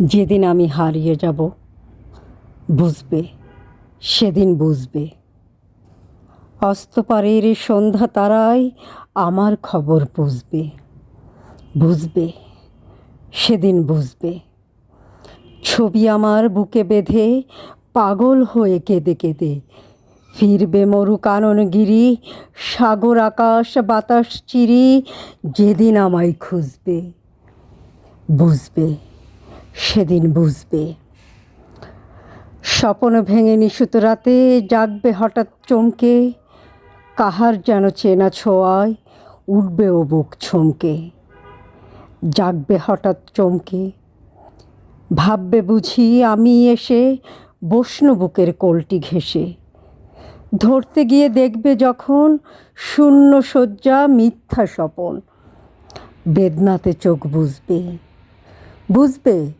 যেদিন আমি হারিয়ে যাব, বুঝবে, সেদিন বুঝবে। অস্তপারের সন্ধ্যা তারাই আমার খবর বুঝবে। বুঝবে, সেদিন বুঝবে। ছবি আমার বুকে বেঁধে পাগল হয়ে কেঁদে কেঁদে ফিরবে মরু কাননগিরি, সাগর আকাশ, বাতাস চিরি, যেদিন আমায় খুঁজবে, বুঝবে। সেদিন বুঝবে। স্বপন ভেঙে নিশুত রাতে জাগবে হঠাৎ চমকে, কাহার যেন চেনা ছোঁয়ায় উঠবে ও বুক ছমকে। জাগবে হঠাৎ চমকে, ভাববে বুঝি আমি এসে বসনু বুকের কোলটি ঘেঁষে। ধরতে গিয়ে দেখবে যখন শূন্য শয্যা মিথ্যা স্বপন। বেদনাতে চোখ বুঝবে। বুঝবে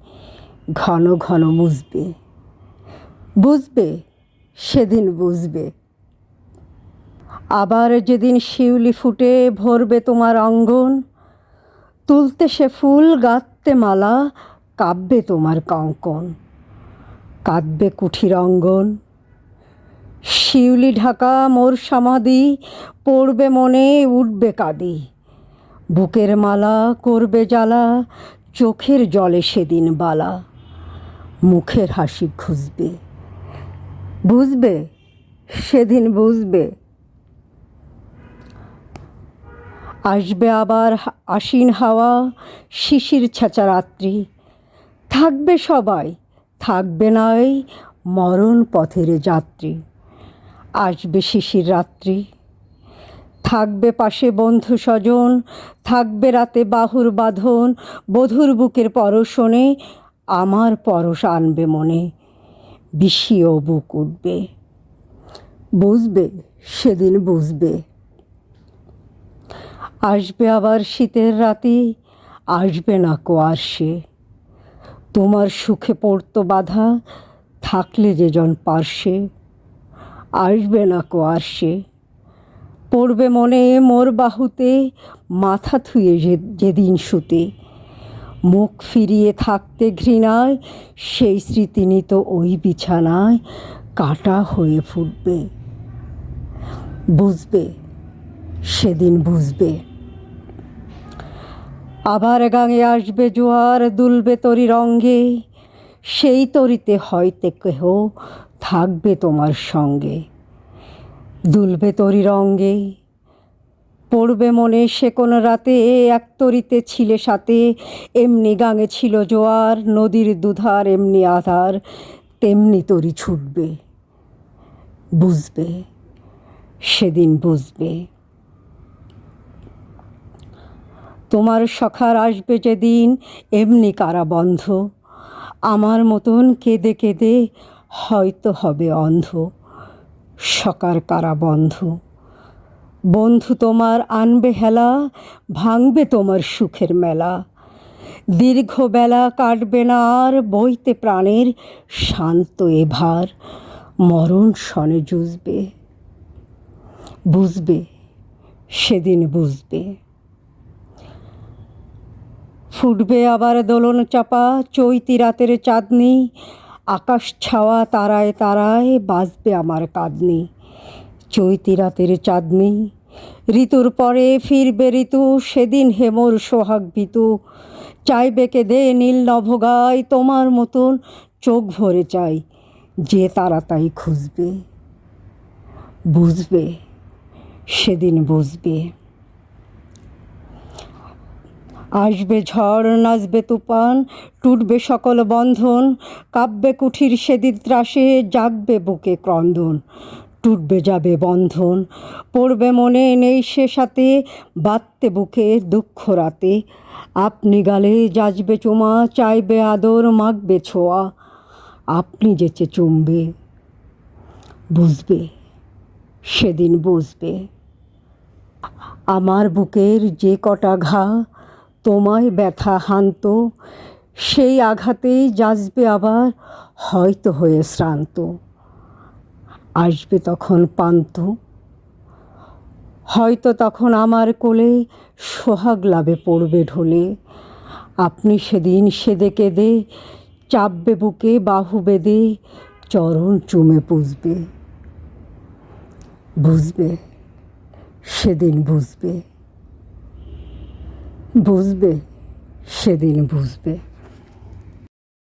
ঘন ঘন বুঝবে। বুঝবে, সেদিন বুঝবে। আবার যেদিন শিউলি ফুটে ভরবে তোমার অঙ্গন, তুলতে সে ফুল গাঁথতে মালা কাব্যে তোমার কঙ্কন। কাঁদবে কুঠির অঙ্গন। শিউলি ঢাকা, মোর সমাধি, পড়বে মনে, উঠবে কাঁদি। বুকের মালা, করবে জ্বালা, চোখের জলে সেদিন বালা। মুখের হাসি খুঁজবে বুঝবে? সেদিন বুঝবে। আসবে আবার আশ্বিন হাওয়া, শিশির ছেঁচা রাত্রি থাকবে সবাই, থাকবে নাই মরণ পথের যাত্রী। আসবে শিশির রাত্রি। থাকবে পাশে বন্ধু স্বজন, থাকবে রাতে বাহুর বাঁধন, বধুর বুকের পরশনে আমার পরশ আনবে মনে বিষিয়েও বুক উঠবে। বুঝবে, সেদিন বুঝবে। আসবে আবার শীতের রাতে, আসবে না কোয়াশে তোমার সুখে পড়তো বাধা, থাকলে যে জন পার্শ্বে আসবে না কোয়াশে পড়বে মনে মোর বাহুতে, মাথা থুয়ে যেদিন শুতে মুখ ফিরিয়ে থাকতে ঘৃণায়, সেই স্মৃতি নিত ওই বিছানায়, কাটা হয়ে ফুটবে। বুঝবে, সেদিন বুঝবে। আবার গাঙে আসবে জোয়ার, দুলবে তরি রঙ্গে সেই তরিতে হয়তে কেহ থাকবে তোমার সঙ্গে। দুলবে তরি রঙ্গে পড়বে মনে, সে কোনো রাতে এক তরিতে ছিলে সাথে। এমনি গাঙে ছিল জোয়ার, নদীর দুধার এমনি আধার, তেমনি তরি ছুটবে, বুঝবে, সেদিন বুঝবে। তোমার সখার আসবে যেদিন, এমনি কারা বন্ধ। আমার মতন কেঁদে কেঁদে হয়তো হবে অন্ধ, সকার কারা বন্ধ তোমার আনবে হেলা, ভাঙবে তোমার সুখের মেলা। দীর্ঘ বেলা কাটবে না আর বইতে প্রাণের শান্ত এভার, মরণ সনে জুজবে বুঝবে, সেদিন বুঝবে। ফুটবে আবার দোলন চাপা, চৈতি রাতের চাঁদনি, আকাশ ছাওয়া তারায় তারায় বাজবে আমার কাঁদনি। চৈতি রাতের চাঁদনি। ঋতুর পরে ফিরবে ঋতু, সেদিন হেমর সোহাগ বিতু চাইবে কে দে নীল নভগায়, তোমার মতন চোখ ভরে চাই, যে তারা তাই খুঁজবে। বুঝবে, সেদিন বুঝবে। আসবে ঝড়, নাচবে তুফান, টুটবে সকল বন্ধন কাব্যে কুঠির সেদিন ত্রাসে, জাগবে বুকে ক্রন্দন। টুটবে যাবে বন্ধন। পড়বে মনে নেই সে সাথে, বাঁধতে বুকে দুঃখ রাতে। আপনি গালে যাজবে চুমা, চাইবে আদর মাখবে ছোঁয়া। আপনি যেচে চুমবে, বুঝবে, সেদিন বুঝবে। আমার বুকের যে কটা ঘা, তোমায় ব্যথা হানত, সেই আঘাতেই যাচবে আবার, হয়তো হয়ে শ্রান্ত। আসবে তখন পান্ত। হয়তো তখন আমার কোলে সোহাগ লাভে পড়বে ঢোলে। আপনি সেদিন সেদে কেঁদে, চাপবে বুকে, বাহু বেঁধে, চরণ চুমে পুষবে। বুঝবে, সেদিন বুঝবে। বুঝবে, সেদিন বুঝবে।